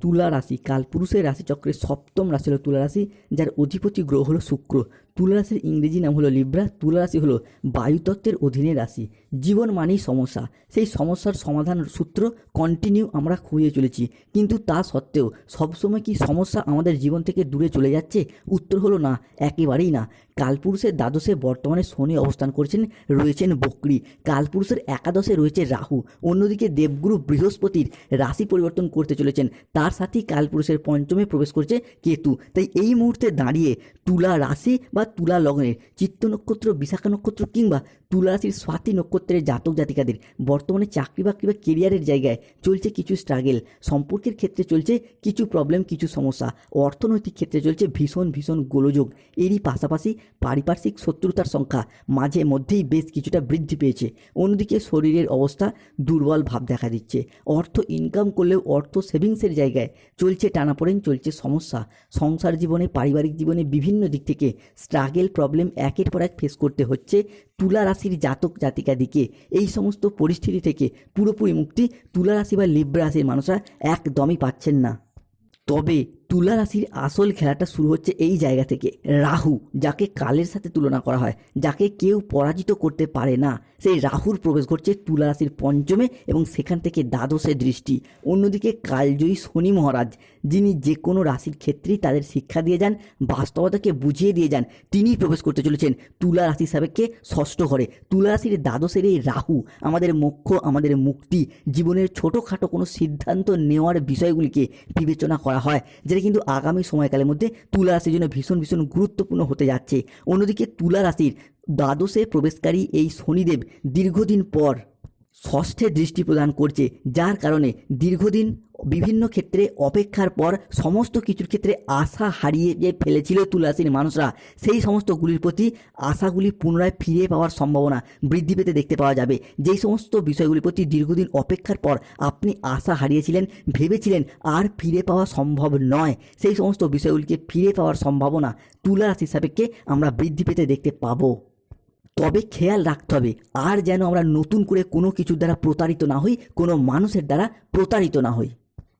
তুলা রাশি কালপুরুষের রাশিচক্রের সপ্তম রাশি হলো তুলা রাশি যার অধিপতি গ্রহ হলো শুক্র। তুলা রাশির ইংরেজি নাম হলো লিব্রা তুলা রাশি হলো বায়ুতত্ত্বের অধীনে রাশি। জীবন মানেই সমস্যা। সেই সমস্যার সমাধান সূত্র কন্টিনিউ আমরা খুঁজে চলেছি। কিন্তু তা সত্ত্বেও সবসময় কি সমস্যা আমাদের জীবন থেকে দূরে চলে যাচ্ছে? উত্তর হলো না, একেবারেই না। কালপুরুষের দ্বাদশে বর্তমানে শনি অবস্থান করছেন, রয়েছেন বকরি। কালপুরুষের একাদশে রয়েছে রাহু। অন্যদিকে দেবগুরু বৃহস্পতির রাশি পরিবর্তন করতে চলেছেন। তার সাথেই কালপুরুষের পঞ্চমে প্রবেশ করছে কেতু। তাই এই মুহূর্তে দাঁড়িয়ে তুলা রাশি বা তুলা লগ্নের চিত্ত নক্ষত্র, বিশাখা নক্ষত্র কিংবা তুলা রাশির স্বাতি নক্ষত্রের জাতক জাতিকাদের বর্তমানে চাকরি বাকরি বা কেরিয়ারের জায়গায় চলছে কিছু স্ট্রাগেল সম্পর্কের ক্ষেত্রে চলছে কিছু প্রবলেম কিছু সমস্যা। অর্থনৈতিক ক্ষেত্রে চলছে ভীষণ ভীষণ গোলযোগ। এরই পাশাপাশি পারিপার্শ্বিক শত্রুতার সংখ্যা মাঝে মধ্যেই বেশ কিছুটা বৃদ্ধি পেয়েছে। অন্যদিকে শরীরের অবস্থা দুর্বল ভাব দেখা দিচ্ছে। অর্থ ইনকাম করলেও অর্থ সেভিংসের জায়গায় চলছে টানাপোড়েন, চলছে সমস্যা। সংসার জীবনে, পারিবারিক জীবনে বিভিন্ন দিক থেকে স্ট্রাগেল প্রবলেম একের পর এক ফেস করতে হচ্ছে তুলা রাশির জাতক জাতিকাদিকে এই সমস্ত পরিস্থিতি থেকে পুরোপুরি মুক্তি তুলা রাশি বা লিব্রা রাশির মানুষরা একদমই পাচ্ছেন না। তবে তুলা রাশির আসল খেলাটা শুরু হচ্ছে এই জায়গা থেকে। রাহু, যাকে কালের সাথে তুলনা করা হয়, যাকে কেউ পরাজিত করতে পারে না। সেই রাহুর প্রবেশ ঘটছে তুলা রাশির পঞ্চমে এবং সেখান থেকে দ্বাদশে দৃষ্টি। অন্যদিকে কালজয়ী শনি মহারাজ, যিনি যে কোনো রাশির ক্ষেত্রেই তাদের শিক্ষা দিয়ে যান, বাস্তবতাকে বুঝিয়ে দিয়ে যান তিনিই প্রবেশ করতে চলেছেন তুলা রাশি সাবেককে ষষ্ঠ ঘরে। তুলা রাশির দ্বাদশের এই রাহু আমাদের মোক্ষ, আমাদের মুক্তি, জীবনের ছোটোখাটো কোনো সিদ্ধান্ত নেওয়ার বিষয়গুলিকে বিবেচনা করা হয় যেটা কিন্তু আগামী সময়কালের মধ্যে তুলা রাশির জন্য ভীষণ ভীষণ গুরুত্বপূর্ণ হতে যাচ্ছে। অন্যদিকে তুলা রাশির দ্বাদশে প্রবেশকারী এই শনিদেব দীর্ঘদিন পর ষষ্ঠে দৃষ্টি প্রদান করছে, যার কারণে দীর্ঘদিন বিভিন্ন ক্ষেত্রে অপেক্ষার পর সমস্ত কিছুর ক্ষেত্রে আশা হারিয়ে যে ফেলেছিল তুলাসীর মানুষরা, সেই সমস্তগুলির প্রতি আশাগুলি পুনরায় ফিরে পাওয়ার সম্ভাবনা বৃদ্ধি পেতে দেখতে পাওয়া যাবে। যেই সমস্ত বিষয়গুলির প্রতি দীর্ঘদিন অপেক্ষার পর আপনি আশা হারিয়েছিলেন, ভেবেছিলেন আর ফিরে পাওয়া সম্ভব নয়, সেই সমস্ত বিষয়গুলিকে ফিরে পাওয়ার সম্ভাবনা তুলা রাশি সাপেক্ষে আমরা বৃদ্ধি পেতে দেখতে পাবো। তবে খেয়াল রাখতে হবে, আর যেন আমরা নতুন করে কোনো কিছুর দ্বারা প্রতারিত না হই, কোনো মানুষের দ্বারা প্রতারিত না হই।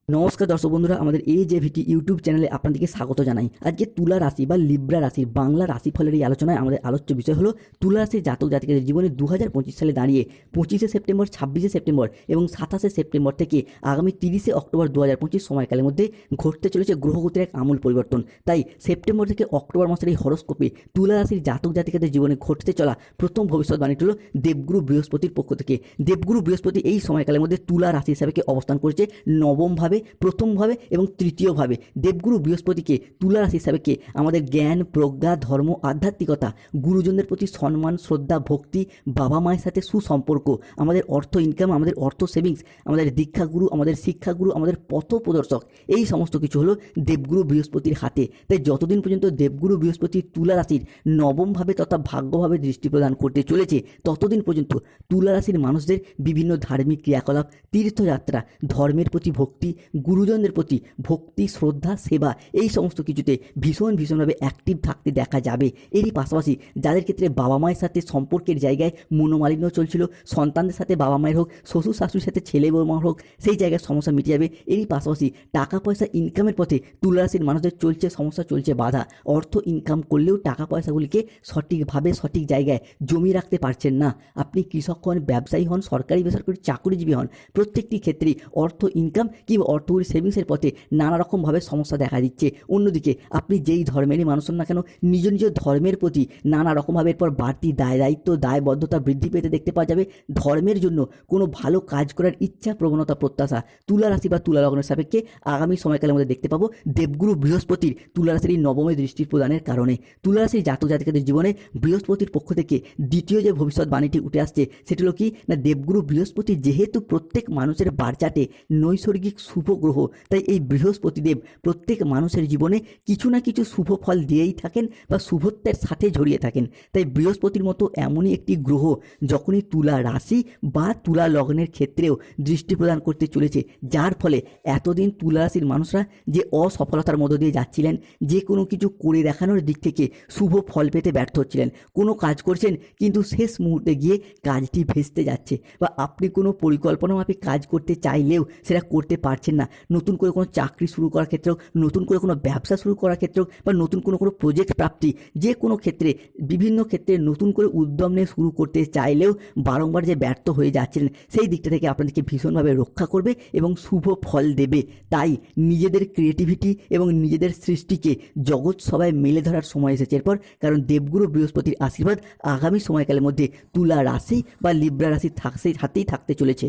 নমস্কার দর্শক বন্ধুরা, আমাদের এই যে ভিটি ইউটিউব চ্যানেলে আপনাদেরকে স্বাগত জানাই। আজকে তুলা রাশি বা লিব্রা রাশির বাংলা রাশিফলের এই আলোচনায় আমাদের আলোচ্য বিষয় হলো তুলা রাশির জাতক জাতিকাদের জীবনে দু হাজার পঁচিশ সালে দাঁড়িয়ে পঁচিশে সেপ্টেম্বর, ছাব্বিশে সেপ্টেম্বর এবং সাতাশে সেপ্টেম্বর থেকে আগামী তিরিশে অক্টোবর দু হাজার পঁচিশ সময়কালের মধ্যে ঘটতে চলেছে গ্রহগতির এক আমূল পরিবর্তন। তাই সেপ্টেম্বর থেকে অক্টোবর মাসের এই হরস্কোপে তুলা রাশির জাতক জাতিকাদের জীবনে ঘটতে চলা প্রথম ভবিষ্যৎবাণীটি হলো দেবগুরু বৃহস্পতির পক্ষ থেকে। দেবগুরু বৃহস্পতি এই সময়কালের মধ্যে তুলা রাশি হিসাবে অবস্থান করেছে? নবমভাবে প্রথমভাবে এবং তৃতীয়ভাবে দেবগুরু বৃহস্পতিকে তুলা রাশি হিসাবে কে? আমাদের জ্ঞান, প্রজ্ঞা, ধর্ম, আধ্যাত্মিকতা, গুরুজনদের প্রতি সম্মান, শ্রদ্ধা, ভক্তি, বাবা মায়ের সাথে সুসম্পর্ক, আমাদের অর্থ ইনকাম আমাদের অর্থ সেভিংস আমাদের দীক্ষাগুরু, আমাদের শিক্ষাগুরু, আমাদের পথ প্রদর্শক এই সমস্ত কিছু হলো দেবগুরু বৃহস্পতির হাতে। তাই যতদিন পর্যন্ত দেবগুরু বৃহস্পতি তুলা রাশির নবমভাবে তথা ভাগ্যভাবে দৃষ্টি প্রদান করতে চলেছে, ততদিন পর্যন্ত তুলা রাশির মানুষদের বিভিন্ন ধার্মিক ক্রিয়াকলাপ, তীর্থযাত্রা, ধর্মের প্রতি ভক্তি গুরুজনদের প্রতি ভক্তি, শ্রদ্ধা, সেবা, এই সমস্ত কিছুতে ভীষণ, ভীষণভাবে অ্যাক্টিভ থাকতে দেখা যাবে। এরই পাশাপাশি যাদের ক্ষেত্রে বাবা মায়ের সাথে সম্পর্কের জায়গায় মনোমালিন্য চলছিল, সন্তানদের সাথে বাবা মায়ের হোক, শ্বশুর, শাশুড়ির সাথে ছেলে বৌমার হোক, সেই জায়গায় সমস্যা মিটে যাবে। এরই পাশাপাশি টাকা পয়সা ইনকামের পথে তুলা রাশির মানুষদের চলছে, সমস্যা চলছে বাধা। অর্থ ইনকাম করলেও টাকা পয়সাগুলিকে সঠিকভাবে, সঠিক জায়গায় জমিয়ে রাখতে পারছেন না। আপনি কৃষক হন, ব্যবসায়ী হন, সরকারি, বেসরকারি চাকুরিজীবী হন, প্রত্যেকটি ক্ষেত্রেই অর্থ ইনকাম কিংবা অর্থগুলি সেভিংসের পথে নানা রকমভাবে সমস্যা দেখা দিচ্ছে। অন্যদিকে, আপনি যেই ধর্মেরই মানুষ না কেন, নিজ নিজ ধর্মের প্রতি নানা রকমভাবে এরপর বাড়তি দায়, দায়িত্ব, দায়বদ্ধতা বৃদ্ধি পেতে দেখতে পাওয়া যাবে। ধর্মের জন্য কোনো ভালো কাজ করার ইচ্ছা, প্রবণতা, প্রত্যাশা তুলা রাশি বা তুলা লগ্নের সাপেক্ষে আগামী সময়কালের মধ্যে দেখতে পাবো দেবগুরু বৃহস্পতির তুলা রাশির এই নবমী দৃষ্টির প্রদানের কারণে। তুলা রাশির জাতক জাতিকাদের জীবনে বৃহস্পতির পক্ষ থেকে দ্বিতীয় যে ভবিষ্যৎ বাণীটি উঠে আসছে, সেটি হলো কি? না, দেবগুরু বৃহস্পতি যেহেতু প্রত্যেক মানুষের বারচাটে নৈসর্গিক শুভ গ্রহ তাই এই বৃহস্পতিদেব প্রত্যেক মানুষের জীবনে কিছু না কিছু শুভ ফল দিয়েই থাকেন বা শুভত্বের সাথে জড়িয়ে থাকেন। তাই বৃহস্পতির মতো এমনই একটি গ্রহ যখনই তুলা রাশি বা তুলা লগ্নের ক্ষেত্রেও দৃষ্টি প্রদান করতে চলেছে, যার ফলে এতদিন তুলা রাশির মানুষরা যে অসফলতার মধ্য দিয়ে যাচ্ছিলেন, যে কোনো কিছু করে দেখানোর দিক থেকে শুভ ফল পেতে ব্যর্থ হচ্ছিলেন। কোনো কাজ করছেন, কিন্তু শেষ মুহূর্তে গিয়ে কাজটি ভেস্তে যাচ্ছে বা আপনি কোনো পরিকল্পনা মাফিক কাজ করতে চাইলেও সেটা করতে পারছেন না। নতুন করে কোনো চাকরি শুরু করার ক্ষেত্রে হোক, নতুন করে কোনো ব্যবসা শুরু করার ক্ষেত্রে হোক, বা নতুন কোনো কোনো প্রজেক্ট প্রাপ্তি যে কোনো ক্ষেত্রে বিভিন্ন ক্ষেত্রে নতুন করে উদ্যম নিয়ে শুরু করতে চাইলেও বারংবার যে ব্যর্থ হয়ে যাচ্ছিলেন সেই দিকটা থেকে আপনাদেরকে ভীষণভাবে রক্ষা করবে এবং শুভ ফল দেবে। তাই নিজেদের ক্রিয়েটিভিটি এবং নিজেদের সৃষ্টিকে জগৎ সবাই মেলে ধরার সময় এসেছে। এরপর কারণ দেবগুরু বৃহস্পতির আশীর্বাদ আগামী সময়কালের মধ্যে তুলা রাশি বা লিব্রা রাশি থাকছে হাতেই থাকতে চলেছে।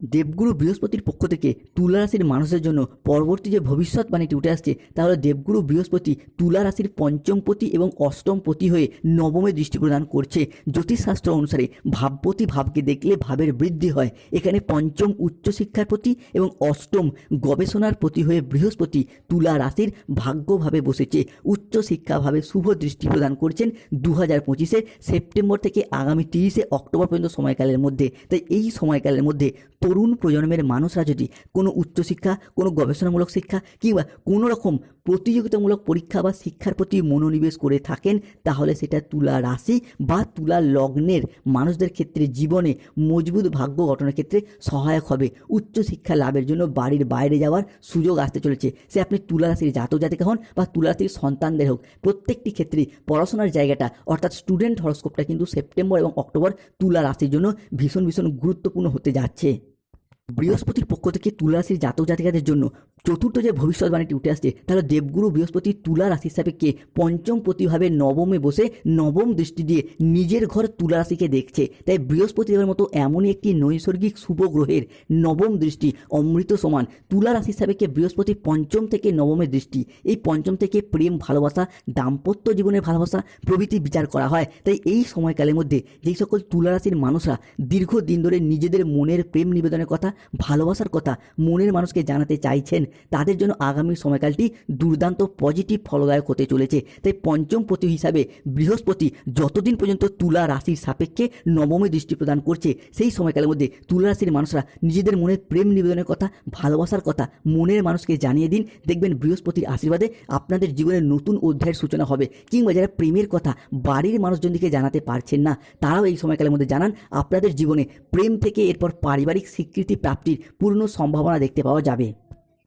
দেবগুরু বৃহস্পতির পক্ষ থেকে তুলা রাশির মানুষের জন্য পরবর্তী যে ভবিষ্যৎবাণীটি উঠে আসছে তাহলে দেবগুরু বৃহস্পতি তুলা রাশির পঞ্চমপতি এবং অষ্টমপতি হয়ে নবমে দৃষ্টি প্রদান করছে। জ্যোতিষশাস্ত্র অনুসারে ভাবপতি ভাবকে দেখলে ভাবের বৃদ্ধি হয়। এখানে পঞ্চম উচ্চশিক্ষার প্রতি এবং অষ্টম গবেষণার প্রতি হয়ে বৃহস্পতি তুলা রাশির ভাগ্যভাবে বসেছে। উচ্চশিক্ষাভাবে শুভ দৃষ্টি প্রদান করছেন দু হাজার পঁচিশে সেপ্টেম্বর থেকে আগামী তিরিশে অক্টোবর পর্যন্ত সময়কালের মধ্যে। তাই এই সময়কালের মধ্যে তরুণ প্রজন্মের মানুষরা যদি কোনো উচ্চশিক্ষা, কোনো গবেষণামূলক শিক্ষা কিংবা কোনো রকম প্রতিযোগিতামূলক পরীক্ষা বা শিক্ষার প্রতি মনোনিবেশ করে থাকেন, তাহলে সেটা তুলা রাশি বা তুলা লগ্নের মানুষদের ক্ষেত্রে জীবনে মজবুত ভাগ্য গঠনের ক্ষেত্রে সহায়ক হবে। উচ্চশিক্ষা লাভের জন্য বাড়ির বাইরে যাওয়ার সুযোগ আসতে চলেছে। সে আপনি তুলা রাশির জাতক জাতিকা হন বা তুলা রাশির সন্তানদের হোক, প্রত্যেকটি ক্ষেত্রে পড়াশোনার জায়গাটা অর্থাৎ স্টুডেন্ট হরস্কোপটা কিন্তু সেপ্টেম্বর এবং অক্টোবর তুলা রাশির জন্য ভীষণ ভীষণ গুরুত্বপূর্ণ হতে যাচ্ছে। বৃহস্পতির পক্ষ থেকে তুলা রাশির জাতক জাতিকাদের জন্য চতুর্থ যে ভবিষ্যৎবাণীটি উঠে আসছে, তাহলে দেবগুরু বৃহস্পতি তুলা রাশির সাপেক্ষে পঞ্চম প্রতিভাবে নবমে বসে নবম দৃষ্টি দিয়ে নিজের ঘর তুলা রাশিকে দেখছে। তাই বৃহস্পতিদেবের মতো এমনই একটি নৈসর্গিক শুভ গ্রহের নবম দৃষ্টি অমৃত সমান তুলা রাশির সাপেক্ষে বৃহস্পতি পঞ্চম থেকে নবমের দৃষ্টি। এই পঞ্চম থেকে প্রেম, ভালোবাসা, দাম্পত্য জীবনের ভালোবাসা প্রভৃতি বিচার করা হয়। তাই এই সময়কালের মধ্যে যেই সকল তুলা রাশির মানুষরা দীর্ঘদিন ধরে নিজেদের মনের প্রেম নিবেদনের কথা ভালোবাসার কথা মনের মানুষকে জানাতে চাইছেন, তাদের জন্য আগামী সময়কালটি দুর্দান্ত পজিটিভ ফলদায়ক হতে চলেছে। তাই পঞ্চম পতি হিসাবে বৃহস্পতি যতদিন পর্যন্ত তুলা রাশির সাপেক্ষে নবমী দৃষ্টি প্রদান করছে, সেই সময়কালের মধ্যে তুলা রাশির মানুষরা নিজেদের মনের প্রেম নিবেদনের কথা, ভালোবাসার কথা মনের মানুষকে জানিয়ে দিন। দেখবেন বৃহস্পতির আশীর্বাদে আপনাদের জীবনের নতুন অধ্যায়ের সূচনা হবে কিংবা যারা প্রেমের কথা বাড়ির মানুষজনকে জানাতে পারছেন না, তারাও এই সময়কালের মধ্যে জানান, আপনাদের জীবনে প্রেম থেকে এরপর পারিবারিক স্বীকৃতি প্রাপ্তির পূর্ণ সম্ভাবনা দেখতে পাওয়া যাবে।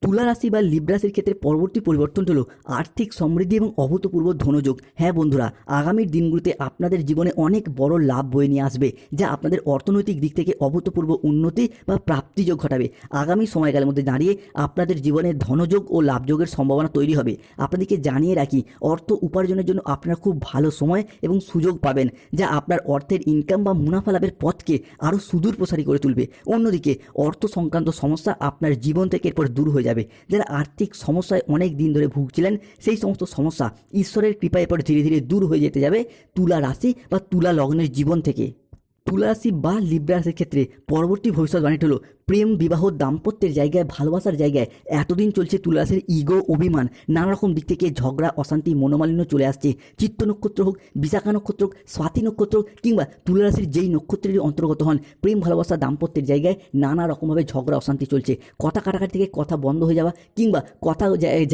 তুলা রাশি বা লিব্রা ক্ষেত্রে পরবর্তী পরিবর্তন হলো আর্থিক সমৃদ্ধি এবং অভূতপূর্ব ধনযোগ। হ্যাঁ বন্ধুরা আগামীর দিনগুলোতে আপনাদের জীবনে অনেক বড় লাভ বয়ে নিয়ে আসবে, যা আপনাদের অর্থনৈতিক দিক থেকে অভূতপূর্ব উন্নতি বা প্রাপ্তিযোগ ঘটাবে। আগামী সময়কালের মধ্যে দাঁড়িয়ে আপনাদের জীবনে ধনযোগ ও লাভযোগের সম্ভাবনা তৈরি হবে। আপনাদেরকে জানিয়ে রাখি, অর্থ উপার্জনের জন্য আপনারা খুব ভালো সময় এবং সুযোগ পাবেন, যা আপনার অর্থের ইনকাম বা মুনাফা লাভের পথকে আরও সুদূর প্রসারী করে তুলবে। অন্যদিকে, অর্থ সংক্রান্ত সমস্যা আপনার জীবন থেকে এরপর দূর হয়ে যাবে। যারা আর্থিক সমস্যায় অনেক দিন ধরে ভুগছিলেন, সেই সমস্ত সমস্যা ঈশ্বরের কৃপায় পরে ধীরে ধীরে দূর হয়ে যেতে যাবে তুলা রাশি বা তুলা লগ্নের জীবন থেকে। তুলা রাশি বা লিব্রা রাশির ক্ষেত্রে পরবর্তী ভবিষ্যৎ ভবিষ্যৎবাণীটি হলো প্রেম বিবাহ দাম্পত্যের জায়গায়, ভালোবাসার জায়গায় এতদিন চলছে তুলারাশির ইগো অভিমান। নানা রকম দিক থেকে ঝগড়া, অশান্তি, মনোমালিন্য চলে আসছে। চিত্ত নক্ষত্র হোক, বিশাখা নক্ষত্র হোক, স্বাতি নক্ষত্র হোক, কিংবা তুলারাশির যেই নক্ষত্রের অন্তর্গত হন, প্রেম, ভালোবাসা, দাম্পত্যের জায়গায় নানা রকমভাবে ঝগড়া, অশান্তি চলছে। কথা কাটাকাটি থেকে কথা বন্ধ হয়ে যাওয়া, কিংবা কথা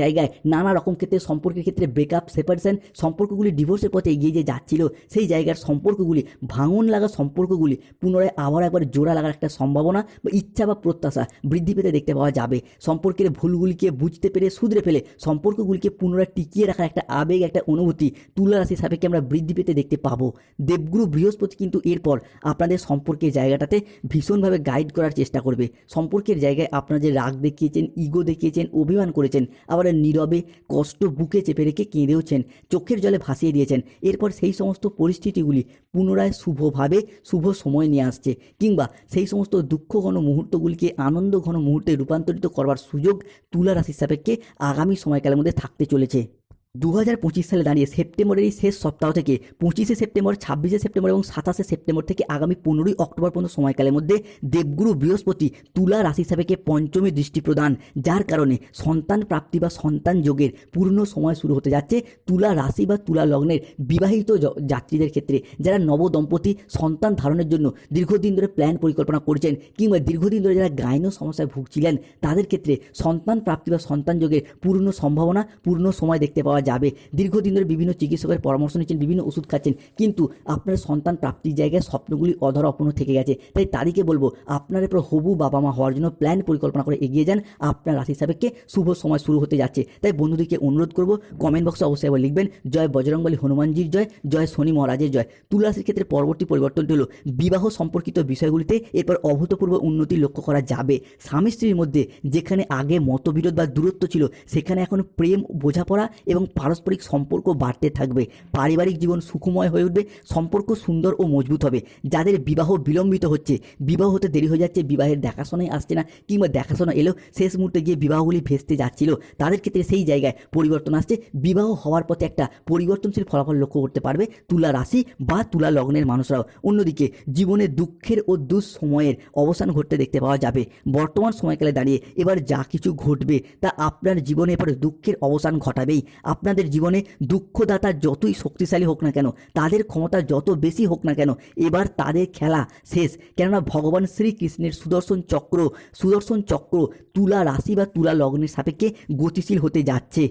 জায়গায় নানা রকম ক্ষেত্রে, সম্পর্কের ক্ষেত্রে ব্রেকআপ সেপারেশন সম্পর্কগুলি ডিভোর্সের পথে এগিয়ে যে যাচ্ছিল, সেই জায়গার সম্পর্কগুলি, ভাঙন লাগা সম্পর্কগুলি, পুনরায় আবার একবার জোড়া লাগার একটা সম্ভাবনা বা ইচ্ছা বা প্রত্যাশা বৃদ্ধি পেতে দেখতে পাওয়া যাবে। সম্পর্কের ভুলগুলিকে বুঝতে পেরে শুধরে ফেলে সম্পর্কগুলিকে পুনরায় টিকিয়ে রাখার একটা আবেগ, একটা অনুভূতি তুলা রাশি সাপেক্ষে আমরা বৃদ্ধি পেতে দেখতে পাবো। দেবগুরু বৃহস্পতি কিন্তু এরপর আপনাদের সম্পর্কের জায়গাটাতে ভীষণভাবে গাইড করার চেষ্টা করবে। সম্পর্কের জায়গায় আপনারা যে রাগ দেখিয়েছেন ইগো দেখিয়েছেন, অভিমান করেছেন, আবার নীরবে কষ্ট বুকে চেপে রেখে কেঁদেওছেন, চোখের জলে ভাসিয়ে দিয়েছেন, এরপর সেই সমস্ত পরিস্থিতিগুলি পুনরায় শুভভাবে শুভ সময় নিয়ে আসছে কিংবা সেই সমস্ত দুঃখ ঘন মুহূর্তগুলিকে আনন্দ ঘন মুহূর্তে রূপান্তরিত করবার সুযোগ তুলা রাশির সাপেক্ষে আগামী সময়কালের মধ্যে থাকতে চলেছে। দু হাজার পঁচিশ সালে দাঁড়িয়ে সেপ্টেম্বরের এই শেষ সপ্তাহ থেকে পঁচিশে সেপ্টেম্বর, ছাব্বিশে সেপ্টেম্বর এবং সাতাশে সেপ্টেম্বর থেকে আগামী পনেরোই অক্টোবর পর্যন্ত সময়কালের মধ্যে দেবগুরু বৃহস্পতি তুলা রাশি সাপেক্ষে পঞ্চমী দৃষ্টি প্রদান, যার কারণে সন্তান প্রাপ্তি বা সন্তান যোগের পূর্ণ সময় শুরু হতে যাচ্ছে তুলা রাশি বা তুলা লগ্নের বিবাহিত যাত্রীদের ক্ষেত্রে। যারা নবদম্পতি সন্তান ধারণের জন্য দীর্ঘদিন ধরে প্ল্যান পরিকল্পনা করছেন কিংবা দীর্ঘদিন ধরে যারা গাইনো সমস্যায় ভুগছিলেন, তাদের ক্ষেত্রে সন্তান প্রাপ্তি বা সন্তান যোগের পূর্ণ সম্ভাবনা, পূর্ণ সময় দেখতে পাওয়া যাবে। দীর্ঘদিন ধরে বিভিন্ন চিকিৎসকের পরামর্শ নিচ্ছেন, বিভিন্ন ওষুধ খাচ্ছেন, কিন্তু আপনার সন্তান প্রাপ্তির জায়গায় স্বপ্নগুলি অধরা অপূর্ণ থেকে গেছে। তাই তাদেরকে বলব, আপনার এরপর হবু বাবা মা হওয়ার জন্য প্ল্যান পরিকল্পনা করে এগিয়ে যান। আপনার রাশি সাপেক্ষে শুভ সময় শুরু হতে যাচ্ছে। তাই বন্ধুদেরকে অনুরোধ করব কমেন্ট বক্সে অবশ্যই আবার লিখবেন, জয় বজরংবলী হনুমানজির জয় জয় শনি মহারাজের জয়। তুলা রাশির ক্ষেত্রে পরবর্তী পরিবর্তনটি হলো, বিবাহ সম্পর্কিত বিষয়গুলিতে এরপর অভূতপূর্ব উন্নতি লক্ষ্য করা যাবে। স্বামী স্ত্রীর মধ্যে যেখানে আগে মতবিরোধ বা দূরত্ব ছিল, সেখানে এখন প্রেম, বোঝাপড়া এবং পারস্পরিক সম্পর্ক বাড়তে থাকবে, পারিবারিক জীবন সুখময় হয়ে উঠবে, সম্পর্ক সুন্দর ও মজবুত হবে। যাদের বিবাহ বিলম্বিত হচ্ছে, বিবাহ হতে দেরি হয়ে যাচ্ছে, বিবাহের দেখাশোনায় আসছে না কিংবা দেখাশোনা এলেও শেষ মুহূর্তে গিয়ে বিবাহগুলি ভেস্তে যাচ্ছিল, তাদের ক্ষেত্রে সেই জায়গায় পরিবর্তন আসছে। বিবাহ হওয়ার পথে একটা পরিবর্তনশীল ফলাফল লক্ষ্য করতে পারবে তুলা রাশি বা তুলা লগ্নের মানুষরাও। অন্যদিকে জীবনে দুঃখের ও দুঃসময়ের অবসান ঘটতে দেখতে পাওয়া যাবে। বর্তমান সময়কালে দাঁড়িয়ে এবার যা কিছু ঘটবে তা আপনার জীবনে এবার দুঃখের অবসান ঘটাবেই। আপনাদের জীবনে দুঃখদাতা যতই শক্তিশালী হোক না কেন, তাদের ক্ষমতা যত বেশি হোক না কেন, এবার তাদের খেলা শেষ। কেননা ভগবান শ্রীকৃষ্ণের সুদর্শন চক্র সুদর্শন চক্র তুলা রাশি বা তুলা লগ্নের সাপেক্ষে গতিশীল হতে যাচ্ছে।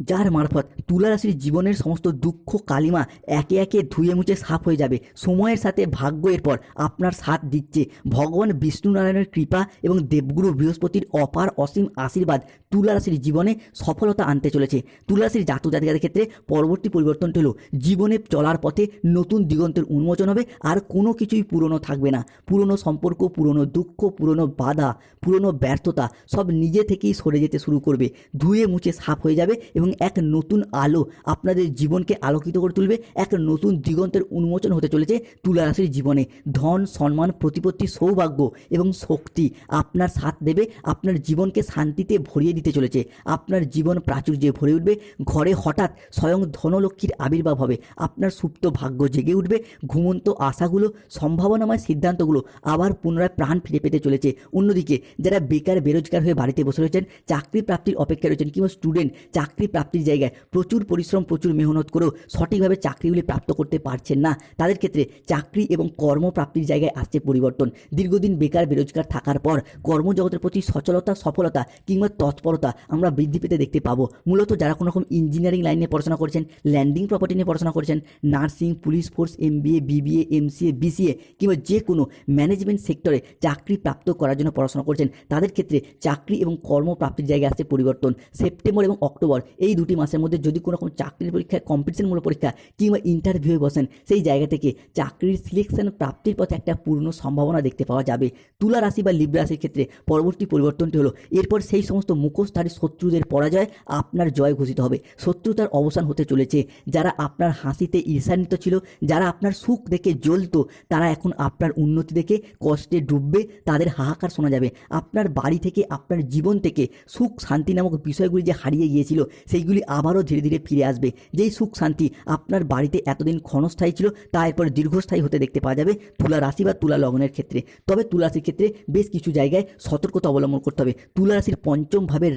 যার মারফত তুলা রাশির জীবনের সমস্ত দুঃখ কালিমা একে একে ধুয়ে মুছে সাফ হয়ে যাবে। সময়ের সাথে ভাগ্য এরপর আপনার সাথ দিচ্ছে। ভগবান বিষ্ণু নারায়ণের কৃপা এবং দেবগুরু বৃহস্পতির অপার অসীম আশীর্বাদ তুলা রাশির জীবনে সফলতা আনতে চলেছে। তুলা রাশির জাতক জাতিকাদের ক্ষেত্রে পরবর্তী পরিবর্তনটি হলো, জীবনে চলার পথে নতুন দিগন্তের উন্মোচন হবে আর কোনো কিছুই পুরনো থাকবে না। পুরনো সম্পর্ক, পুরনো দুঃখ, পুরনো বাধা, পুরনো ব্যর্থতা সব নিজে থেকেই সরে যেতে শুরু করবে। ধুয়ে মুছে সাফ হয়ে যাবে এবং এক নতুন আলো আপনাদের জীবনকে আলোকিত করে তুলবে। এক নতুন দিগন্তের উন্মোচন হতে চলেছে তুলা রাশির জীবনে। ধন, সম্মান, প্রতিপত্তি, সৌভাগ্য এবং শক্তি আপনার সাথ দেবে, আপনার জীবনকে শান্তিতে ভরিয়ে দিতে চলেছে। আপনার জীবন প্রাচুর্যে ভরে উঠবে। ঘরে হঠাৎ স্বয়ং ধনলক্ষ্মীর আবির্ভাব হবে। আপনার সুপ্ত ভাগ্য জেগে উঠবে। ঘুমন্ত আশাগুলো, সম্ভাবনাময় সিদ্ধান্তগুলো আবার পুনরায় প্রাণ ফিরে পেতে চলেছে। অন্যদিকে যারা বেকার, বেরোজগার হয়ে বাড়িতে বসে রয়েছেন, চাকরি প্রাপ্তির অপেক্ষায় রয়েছেন কিংবা স্টুডেন্ট চাকরি প্রাপ্তির জায়গায় প্রচুর পরিশ্রম, প্রচুর মেহনত করেও সঠিকভাবে চাকরিগুলি প্রাপ্ত করতে পারছেন না। তাদের ক্ষেত্রে চাকরি এবং কর্মপ্রাপ্তির জায়গায় আসছে পরিবর্তন। দীর্ঘদিন বেকার, বেরোজগার থাকার পর কর্মজগতের প্রতি সচলতা, সফলতা কিংবা তৎপরতা আমরা বৃদ্ধি পেতে দেখতে পাবো। মূলত যারা কোনো রকম ইঞ্জিনিয়ারিং লাইন নিয়ে পড়াশোনা করছেন, ল্যান্ডিং প্রপার্টি নিয়ে পড়াশোনা করছেন, nursing, police force, MBA, BBA, MCA, BCA কিংবা যে কোনো ম্যানেজমেন্ট সেক্টরে চাকরি প্রাপ্ত করার জন্য পড়াশোনা করছেন, তাদের ক্ষেত্রে চাকরি এবং কর্মপ্রাপ্তির জায়গায় আসছে পরিবর্তন। সেপ্টেম্বর এবং অক্টোবর এই দুটি মাসের মধ্যে যদি কোনো রকম চাকরির পরীক্ষায় কম্পিটিশনমূলক পরীক্ষা কিংবা ইন্টারভিউয়ে বসেন, সেই জায়গা থেকে চাকরির সিলেকশন প্রাপ্তির পথে একটা পূর্ণ সম্ভাবনা দেখতে পাওয়া যাবে। তুলা রাশি বা লিব্রা রাশির ক্ষেত্রে পরবর্তী পরিবর্তনটি হলো, এরপর সেই সমস্ত মুখোশধারী শত্রুদের পরাজয় আপনার জয় ঘোষিত হবে। শত্রুতার অবসান হতে চলেছে। যারা আপনার হাসিতে ঈর্ষান্বিত ছিল, যারা আপনার সুখ দেখে জ্বলতো, তারা এখন আপনার উন্নতি দেখে কষ্টে ডুববে, তাদের হাহাকার শোনা যাবে। আপনার বাড়ি থেকে, আপনার জীবন থেকে সুখ শান্তি নামক বিষয়গুলি যে হারিয়ে গিয়েছিল সেইগুলি আবারও ধীরে ধীরে ফিরে আসবে। যেই সুখ শান্তি আপনার বাড়িতে এতদিন ক্ষণস্থায়ী ছিল, তা এরপর দীর্ঘস্থায়ী হতে দেখতে পাওয়া যাবে তুলা রাশি বা তুলা লগ্নের ক্ষেত্রে। তবে তুলা রাশির ক্ষেত্রে বেশ কিছু জায়গায় সতর্কতা অবলম্বন করতে হবে। তুলা রাশির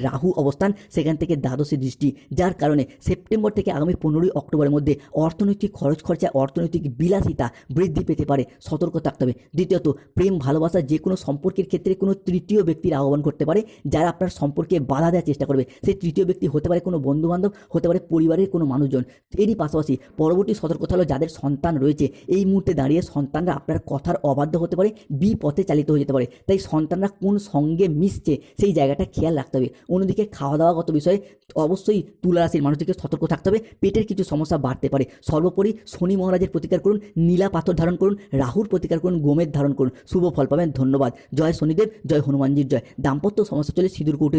রাহু অবস্থান সেখান থেকে দ্বাদশে দৃষ্টি, যার কারণে সেপ্টেম্বর থেকে আগামী পনেরোই অক্টোবরের মধ্যে অর্থনৈতিক খরচ খরচা, অর্থনৈতিক বিলাসিতা বৃদ্ধি পেতে পারে। সতর্ক থাকতে হবে। দ্বিতীয়ত, প্রেম, ভালোবাসা যে কোনো সম্পর্কের ক্ষেত্রে কোনো তৃতীয় ব্যক্তির আহ্বান করতে পারে, যারা আপনার সম্পর্কে বাধা দেওয়ার চেষ্টা করবে। সেই তৃতীয় ব্যক্তি হতে পারে কোনো বন্ধুবান্ধব হতে পারে পরিবারের কোনো মানুষজন। এরই পাশাপাশি পরবর্তী সতর্কতা হলো যাদের সন্তান রয়েছে, এই মুহূর্তে দাঁড়িয়ে সন্তানরা আপনার কথার অবাধ্য হতে পারে, বিপথে চালিত হয়ে যেতে পারে। তাই সন্তানরা কোন সঙ্গে মিশছে সেই জায়গাটা খেয়াল রাখতে হবে। অন্যদিকে খাওয়া দাওয়াগত বিষয়ে অবশ্যই তুলা রাশির মানুষদেরকে সতর্ক থাকতে হবে, পেটের কিছু সমস্যা বাড়তে পারে। সর্বোপরি শনি মহারাজের প্রতিকার করুন, নীলা পাথর ধারণ করুন, রাহুর প্রতিকার করুন, গোমের ধারণ করুন। শুভ ফল পাবেন, ধন্যবাদ। জয় শনিদেব, জয় হনুমানজির জয়। দাম্পত্য সমস্যা চলে সিঁদুর কৌটে